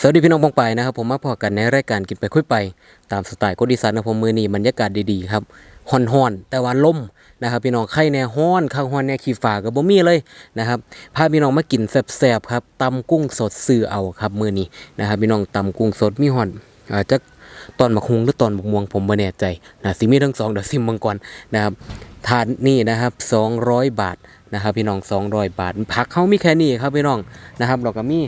สวัสดีพี่น้องปองไปนะครับผมมาพอกันในรายการกินไปคุยไป ตามสไตล์โคดิสันนะผมมือนี้บรรยากาศดีๆครับฮอนฮอนๆแต่ว่าลมนะครับพี่น้องไข่แน่ฮ้อนข้างฮ้อนแน่ขี้ฝากับบ่มีเลยนะครับพาพี่น้องมากินแซ่บๆครับตำกุ้งสดซื้อเอาครับมือนี้นะครับพี่น้องตำกุ้งสดมีฮอนอาจจะตอนมะฮุงหรือตอนมะม่วงผมไม่แน่ใจนะสิมีทั้งสองเดี๋ยวซิมมังกรนะครับทานนี่นะครับ 200 บาทนะครับพี่น้อง 200 บาทผักเขามีแค่นี้ครับพี่น้องนะครับเราก็มี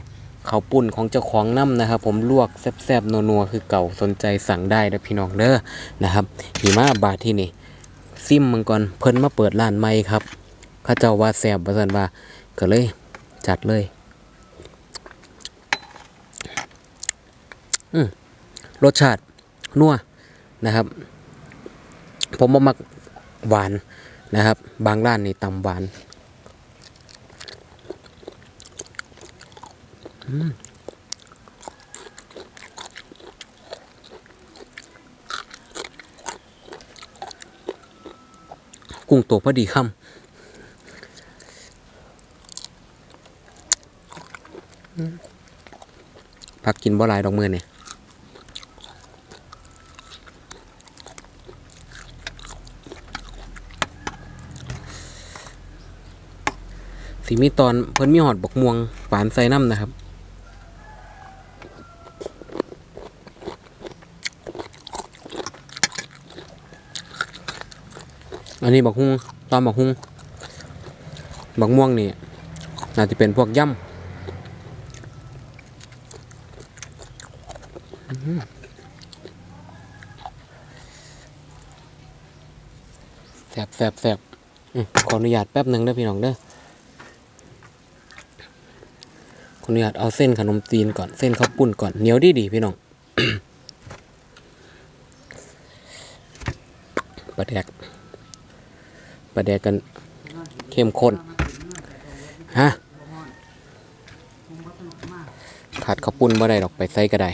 ข้าวปุ่นของเจ้าของน้ำนะครับ ผมลวกแซ่บๆนัวๆคือเก่าสนใจสั่งได้นะพี่น้องเด้อนะครับหิมาบาทที่นี่ซิมมังกรเพิ่นมาเปิดร้านใหม่ครับข้าเจ้าว่าแซ่บว่าซั่นว่าก็เลยจัดเลยอืมรสชาตินัวนะครับ ผมบ่มักหวานนะครับ บางร้านนี่ตำหวาน กุ้งตัวพอดีคำผักกินบ่หลายดอกมือเนี่ยสีมีตอนเพิ่นมีหอดบกม่วงปานใส่น้ำนะครับ อันนี้บักฮุงตอนบักฮุงบักม่วงนี่น่าจจะเป็นพวกย่ำแสบแสบแสบขออนุญาตแป๊บหนึ่งเด้พี่น้องเด้อขออนุญาตเอาเส้นขนมจีนก่อนเส้นข้าวปุ้นก่อนเหนียวดีดีพี่น้องปลาแดก ปลาแดกกันเข้มข้นฮะขาดข้าวปุ้นบ่ได้ดอกไปใส่ก็ได้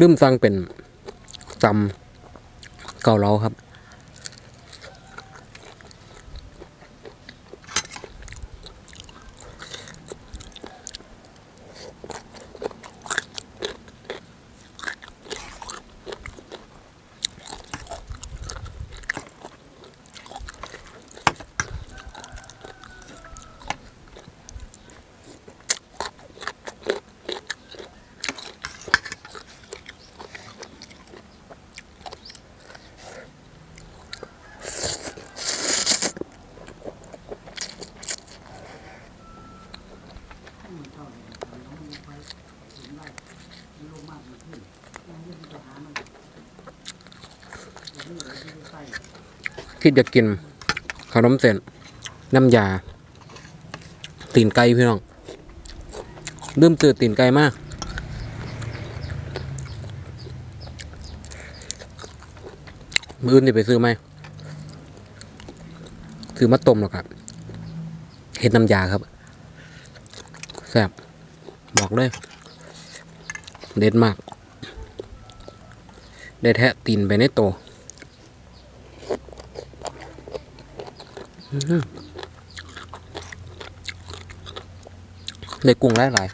ลืมสั่งเป็นตำเกาเหลาครับ คิดจะกินขนมเส้นน้ำยา ตีนไก่พี่น้องลืมตื่นตีนไก่มาก มืออื่นจะไปซื้อไหมซื้อมาต้มหรอกครับเห็ดน้ำยาครับแซ่บบอกเลย เด็ดมาก ได้แทะตีนไปในโต วอื้อหือได้กุ้งหลายหลาย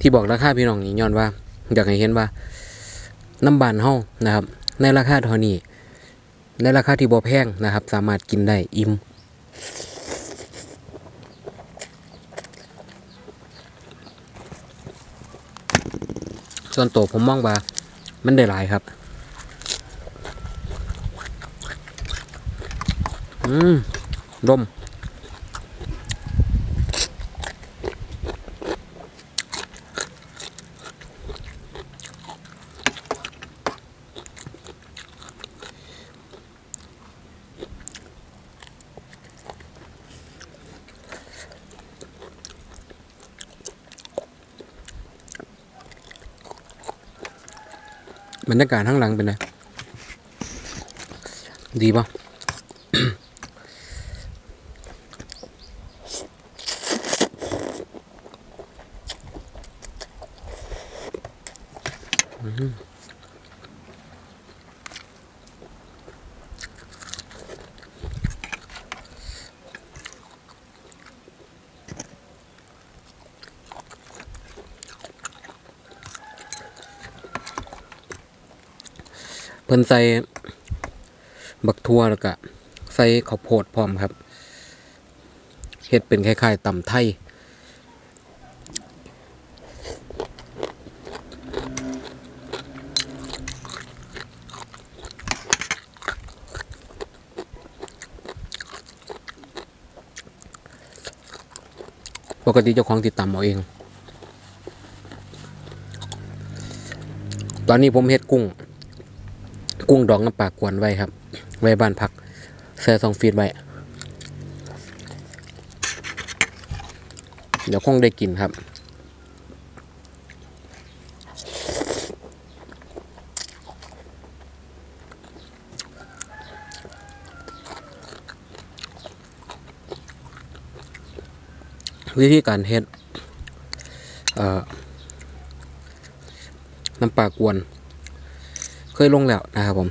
ที่บอกราคาพี่น้องนี่ย้อนว่า อยากให้เห็นว่าน้ำบานเฮานะครับ ในราคาเท่านี้ในราคาที่บ่แพงนะครับ สามารถกินได้อิ่ม ส่วนตัวผมมองว่ามันได้หลายครับ อืมดม บรรยากาศข้างหลังเป็นไงดีปะ เพิ่นใส่บักทั่วแล้วก็ใส่ข้าวโพดพร้อมครับเฮ็ดเป็นคล้ายๆตำไทยปกติเจ้าของติดตำเอาเอง ตอนนี้ผมเฮ็ดกุ้ง กุ้งดองน้ำปลากวนไว้ครับ ไว้บ้านพักแซ่ซองฟีดไว้ เดี๋ยวคงได้กินครับ วิธีการเฮ็ดน้ำปลากวน เคยลงแล้วนะครับผม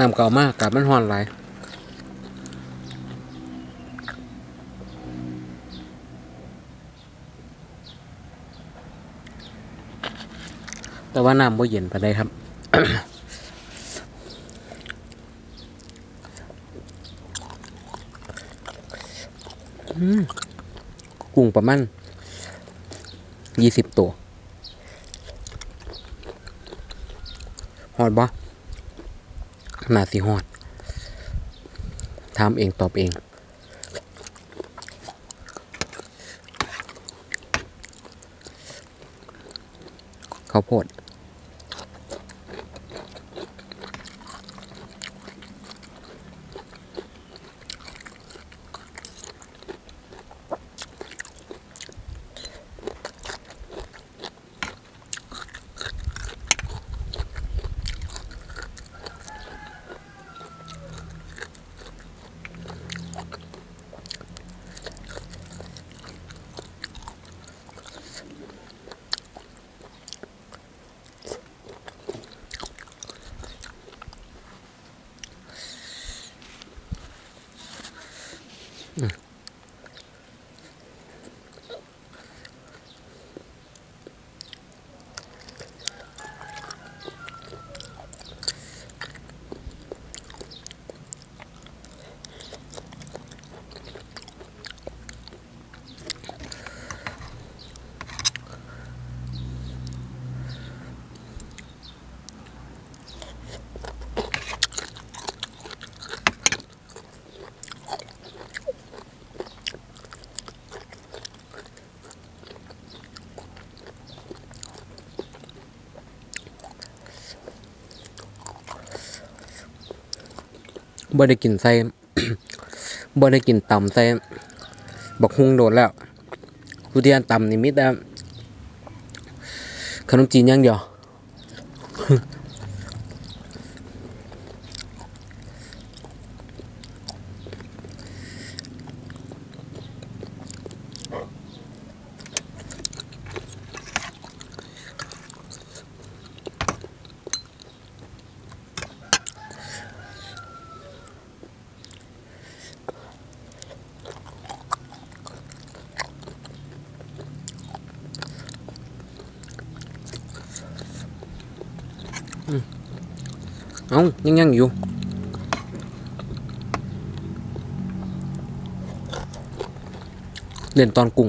น้ำเก่ามากกาบมันฮ้อนไหลแต่ว่าน้ำบ่เย็นไปานใดครับ กุ้งประมาณยี่สิบตัวฮอดบ่ นาสิฮอดทำเองตอบเองข้าวโพด บ่ได้กินใส่บ่ได้กินตำใส่บักฮุงโดดแล้วทุเรียนตำนี่มิแต่ขนมจีนอย่างเดียวายังยังอยู่เรียนตอนกุ้ง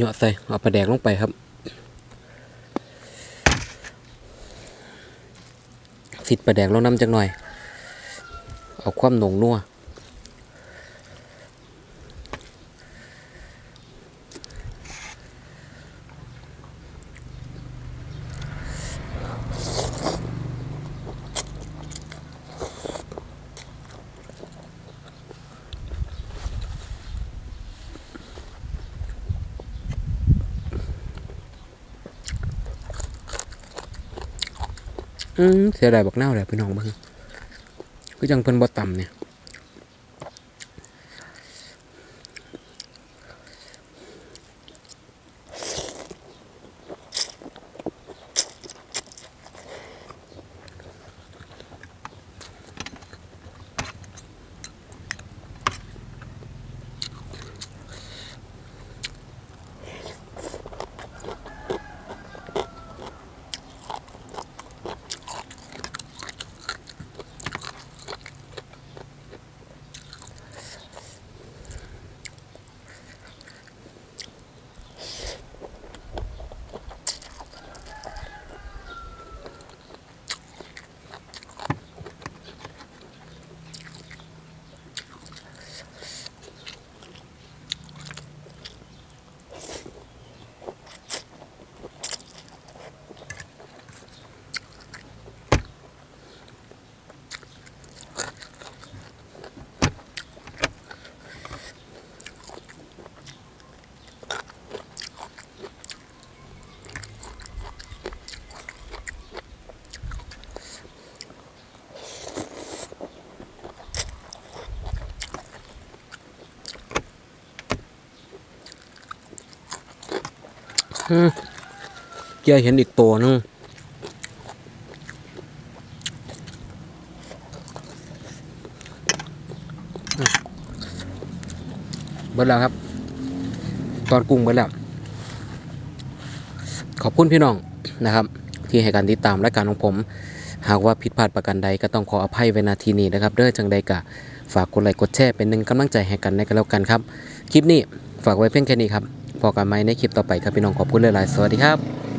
เหยาะใส่เอาปลาแดกลงไปครับสิดปลาแดกลงน้ำจักหน่อย เอาความหนงนัว เสียดายบักเน่าเลยพี่น้องเบิ่งคือจังเพิ่นบ่ต่ำเนี่ย เกียเห็นอีกตัวหนึงอืมเบิดแล้วครับ ตอนกุ้งเบิดแล้ว ขอบคุณพี่น้องนะครับ ที่ให้การติดตามและการของผม หากว่าผิดพลาดประการใดก็ต้องขออภัยไว้นาทีนี้นะครับ เด้อจังใดกะ ฝากกดไลค์กดแชร์เป็นหนึ่งกำลังใจให้กันในกันแล้วกันครับ คลิปนี้ฝากไว้เพียงแค่นี้ครับ พอกันไหมในคลิปต่อไปครับพี่น้องขอบคุณหลายๆสวัสดีครับ